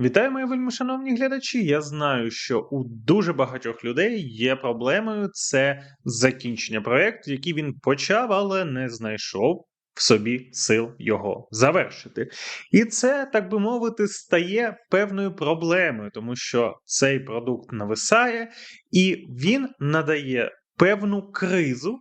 Вітаю, мої вельми шановні глядачі. Я знаю, що у дуже багатьох людей є проблемою це закінчення проєкту, який він почав, але не знайшов в собі сил його завершити. І це, так би мовити, стає певною проблемою, тому що цей продукт нависає, і він надає певну кризу.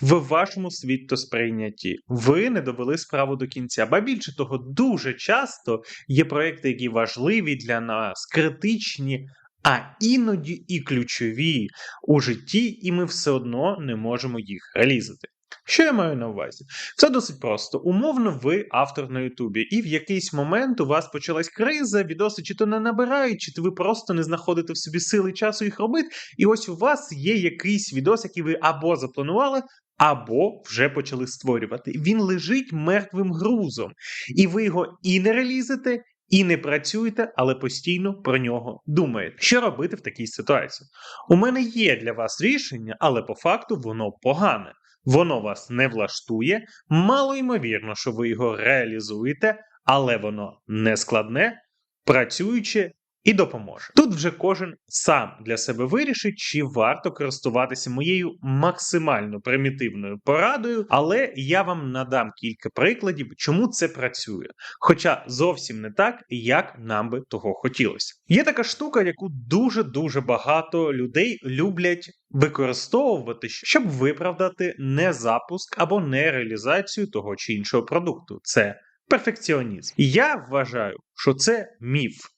В вашому світосприйнятті ви не довели справу до кінця. Ба більше того, дуже часто є проекти, які важливі для нас, критичні, а іноді і ключові у житті, і ми все одно не можемо їх реалізувати. Що я маю на увазі? Все досить просто. Умовно, ви автор на Ютубі, і в якийсь момент у вас почалась криза, відоси чи то не набирають, чи то ви просто не знаходите в собі сили часу їх робити. І ось у вас є якийсь відос, який ви або запланували, або вже почали створювати. Він лежить мертвим грузом, і ви його і не реалізите, і не працюєте, але постійно про нього думаєте. Що робити в такій ситуації? У мене є для вас рішення, але по факту воно погане. Воно вас не влаштує, мало ймовірно, що ви його реалізуєте, але воно не складне, працююче і допоможе. Тут вже кожен сам для себе вирішить, чи варто користуватися моєю максимально примітивною порадою, але я вам надам кілька прикладів, чому це працює. Хоча зовсім не так, як нам би того хотілося. Є така штука, яку дуже дуже багато людей люблять використовувати, щоб виправдати незапуск або нереалізацію того чи іншого продукту. Це перфекціонізм. Я вважаю, що це міф.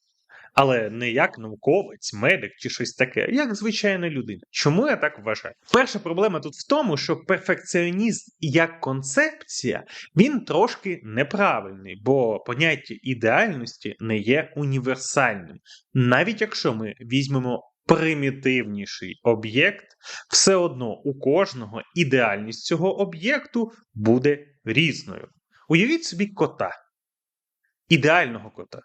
Але не як науковець, медик чи щось таке, як звичайна людина. Чому я так вважаю? Перша проблема тут в тому, що перфекціонізм як концепція він трошки неправильний, бо поняття ідеальності не є універсальним. Навіть якщо ми візьмемо примітивніший об'єкт, все одно у кожного ідеальність цього об'єкту буде різною. Уявіть собі кота, ідеального кота.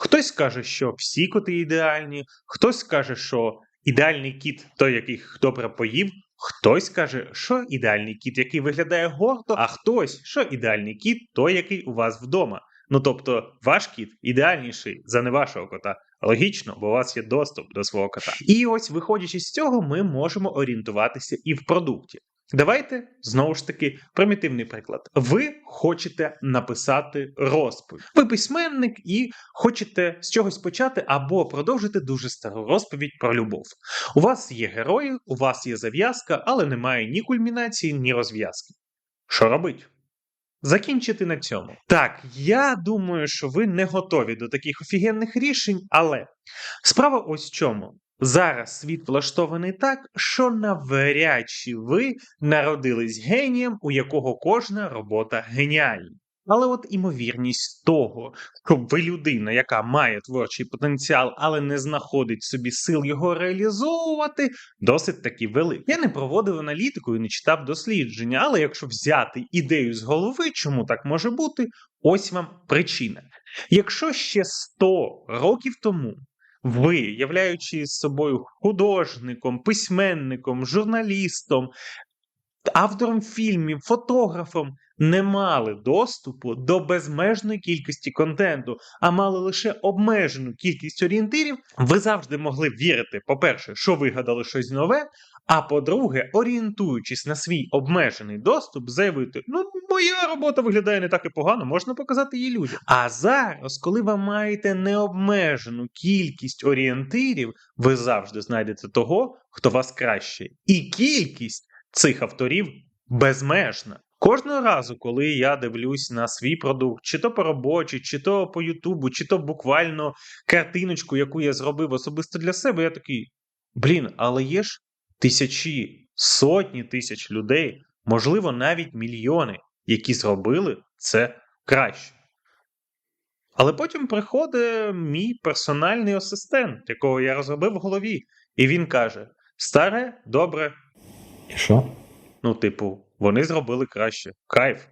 Хтось скаже, що всі коти ідеальні, хтось скаже, що ідеальний кіт той, який добре поїв, хтось каже, що ідеальний кіт, який виглядає гордо, а хтось, що ідеальний кіт той, який у вас вдома. Ну тобто, ваш кіт ідеальніший за не вашого кота. Логічно, бо у вас є доступ до свого кота. І ось, виходячи з цього, ми можемо орієнтуватися і в продукті. Давайте знову ж таки примітивний приклад. Ви хочете написати розповідь. Ви письменник і хочете з чогось почати або продовжити дуже стару розповідь про любов. У вас є герої, у вас є зав'язка, але немає ні кульмінації, ні розв'язки. Що робить? Закінчити на цьому. Так, я думаю, що ви не готові до таких офігенних рішень, але справа ось в чому. Зараз світ влаштований так, що навряд чи ви народились генієм, у якого кожна робота геніальна. Але от імовірність того, що ви людина, яка має творчий потенціал, але не знаходить собі сил його реалізовувати, досить таки велика. Я не проводив аналітику і не читав дослідження, але якщо взяти ідею з голови, чому так може бути, ось вам причина. Якщо ще 100 років тому ви, являючи собою художником, письменником, журналістом, автором фільмів, фотографом, не мали доступу до безмежної кількості контенту, а мали лише обмежену кількість орієнтирів, ви завжди могли вірити, по-перше, що вигадали щось нове. А по-друге, орієнтуючись на свій обмежений доступ, заявити: ну, моя робота виглядає не так і погано, можна показати її людям. А зараз, коли ви маєте необмежену кількість орієнтирів, ви завжди знайдете того, хто вас краще. І кількість цих авторів безмежна. Кожного разу, коли я дивлюсь на свій продукт, чи то по робочі, чи то по Ютубу, чи то буквально картиночку, яку я зробив особисто для себе, я такий: блін, але є ж тисячі, сотні тисяч людей, можливо, навіть мільйони, які зробили це краще. Але потім приходить мій персональний асистент, якого я розробив в голові, і він каже: Старе, добре. І що? Ну, типу, вони зробили краще. Кайф.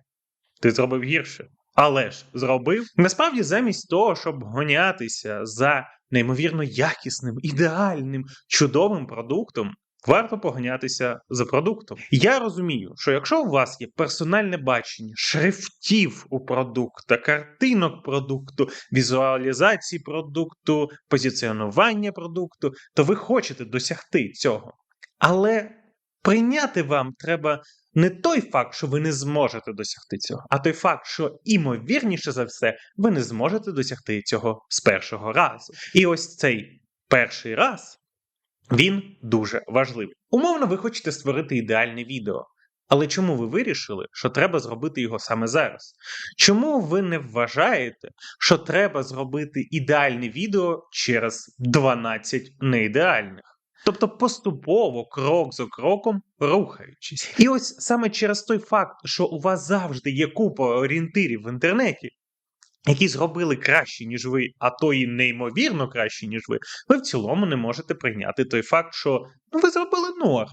Ти зробив гірше. Але ж зробив. Насправді, замість того, щоб гонятися за неймовірно якісним, ідеальним, чудовим продуктом, Варто поганятися за продуктом. Я розумію, що якщо у вас є персональне бачення шрифтів у продукта, картинок продукту, візуалізації продукту, позиціонування продукту, то ви хочете досягти цього. Але прийняти вам треба не той факт, що ви не зможете досягти цього, а той факт, що імовірніше за все, ви не зможете досягти цього з першого разу. І ось цей перший раз він дуже важливий. Умовно, ви хочете створити ідеальне відео. Але чому ви вирішили, що треба зробити його саме зараз? Чому ви не вважаєте, що треба зробити ідеальне відео через 12 неідеальних? Тобто поступово, крок за кроком рухаючись. І ось саме через той факт, що у вас завжди є купа орієнтирів в інтернеті, які зробили краще, ніж ви, а то і неймовірно краще, ніж ви, ви в цілому не можете прийняти той факт, що ну, ви зробили норм.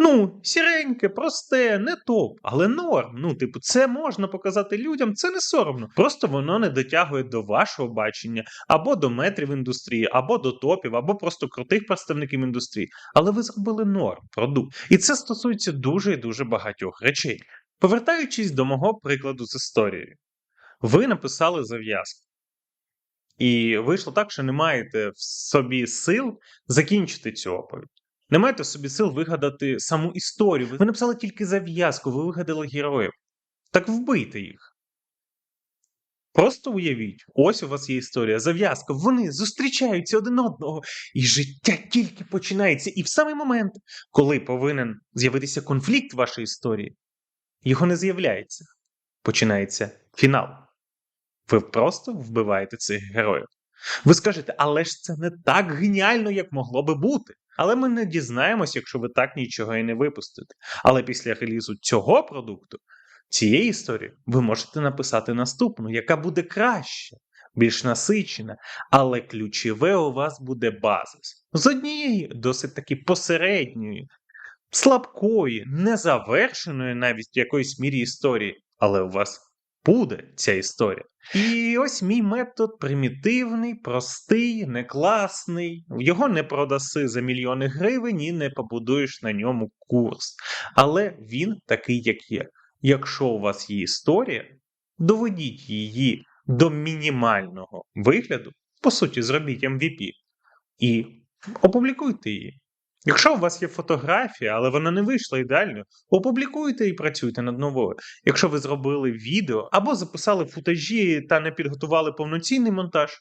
Ну, сіреньке, просте, не топ, але норм. Ну, типу, це можна показати людям, це не соромно. Просто воно не дотягує до вашого бачення, або до метрів індустрії, або до топів, або просто крутих представників індустрії. Але ви зробили норм, продукт. І це стосується дуже і дуже багатьох речей. Повертаючись до мого прикладу з історією, ви написали зав'язку. І вийшло так, що не маєте в собі сил закінчити цю оповідь. Не маєте в собі сил вигадати саму історію. Ви написали тільки зав'язку, ви вигадали героїв. Так вбийте їх. Просто уявіть, ось у вас є історія, зав'язка, вони зустрічаються один одного, і життя тільки починається. І в самий момент, коли повинен з'явитися конфлікт вашої історії, його не з'являється. Починається фінал. Ви просто вбиваєте цих героїв. Ви скажете, але ж це не так геніально, як могло би бути. Але ми не дізнаємось, якщо ви так нічого і не випустите. Але після релізу цього продукту, цієї історії, ви можете написати наступну, яка буде краще, більш насичена, але ключове у вас буде базис. З однієї досить таки посередньої, слабкої, незавершеної навіть в якоїсь мірі історії, але у вас буде ця історія. І ось мій метод примітивний, простий, не класний. Його не продаси за мільйони гривень і не побудуєш на ньому курс. Але він такий, як є. Якщо у вас є історія, доведіть її до мінімального вигляду, по суті, зробіть MVP і опублікуйте її. Якщо у вас є фотографія, але вона не вийшла ідеально, опублікуйте і працюйте над новою. Якщо ви зробили відео або записали футажі та не підготували повноцінний монтаж,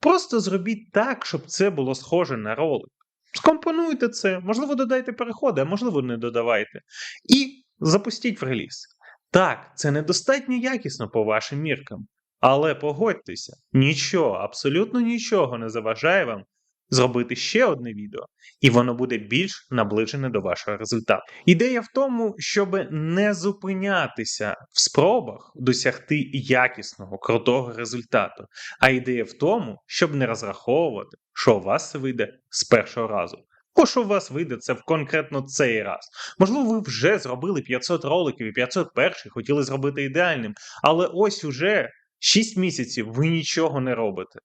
просто зробіть так, щоб це було схоже на ролик. Скомпонуйте це, можливо, додайте переходи, а можливо, не додавайте. І запустіть в реліз. Так, це недостатньо якісно по вашим міркам. Але погодьтеся, нічого, абсолютно нічого не заважає вам зробити ще одне відео, і воно буде більш наближене до вашого результату. Ідея в тому, щоб не зупинятися в спробах досягти якісного, крутого результату, а ідея в тому, щоб не розраховувати, що у вас вийде з першого разу. Бо що у вас вийде це в конкретно цей раз. Можливо, ви вже зробили 500 роликів і 501 хотіли зробити ідеальним, але ось уже 6 місяців ви нічого не робите.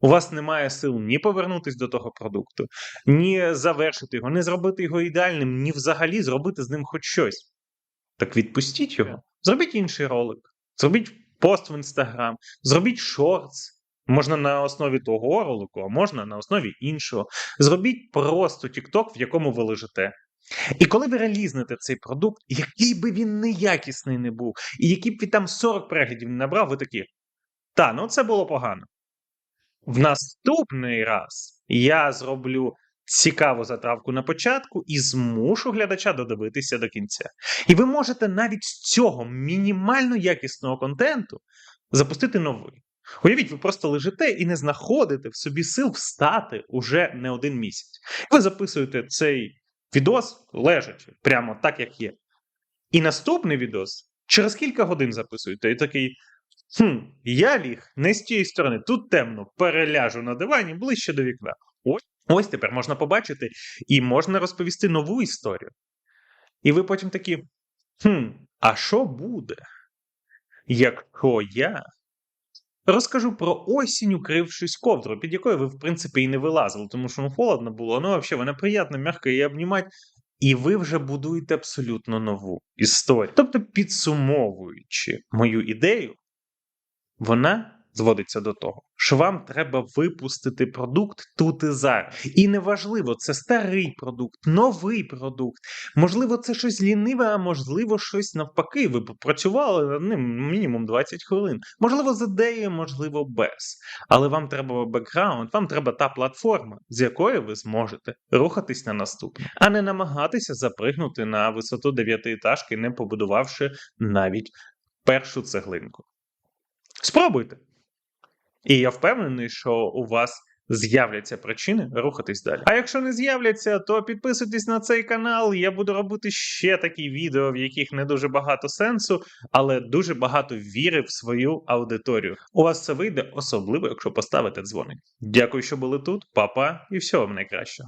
У вас немає сил ні повернутися до того продукту, ні завершити його, ні зробити його ідеальним, ні взагалі зробити з ним хоч щось. Так відпустіть його, зробіть інший ролик, зробіть пост в інстаграм, зробіть шортс. Можна на основі того ролику, а можна на основі іншого. Зробіть просто TikTok, в якому ви лежите. І коли ви релізнете цей продукт, який би він неякісний не був, і який б він там 40 переглядів не набрав, ви такі. Та, ну це було погано. В наступний раз я зроблю цікаву затравку на початку і змушу глядача додивитися до кінця. І ви можете навіть з цього мінімально якісного контенту запустити новий. Уявіть, ви просто лежите і не знаходите в собі сил встати уже не один місяць. Ви записуєте цей відос лежачи, прямо так, як є. І наступний відос через кілька годин записуєте, і такий. Хм, я ліг не з тієї сторони, тут темно, переляжу на дивані ближче до вікна. Ось ось тепер можна побачити і можна розповісти нову історію. І ви потім такі: хм, а що буде, якщо я Розкажу про осінь, укрившись ковдру, під якою ви, в принципі, і не вилазили, тому що ну, холодно було, ну взагалі вона приємна, м'яка її обнімати. І ви вже будуєте абсолютно нову історію. Тобто, підсумовуючи мою ідею, вона зводиться до того, що вам треба випустити продукт тут і зараз. І неважливо, це старий продукт, новий продукт. Можливо, це щось ліниве, а можливо, щось навпаки. Ви попрацювали над ним мінімум 20 хвилин. Можливо, з ідеєю, можливо, без. Але вам треба бекграунд, вам треба та платформа, з якої ви зможете рухатись на наступне, а не намагатися запригнути на висоту дев'ятиетажки, не побудувавши навіть першу цеглинку. Спробуйте. І я впевнений, що у вас з'являться причини рухатись далі. А якщо не з'являться, то підписуйтесь на цей канал. Я буду робити ще такі відео, в яких не дуже багато сенсу, але дуже багато віри в свою аудиторію. У вас це вийде, особливо, якщо поставите дзвоник. Дякую, що були тут, Па-па, і всього вам найкращого.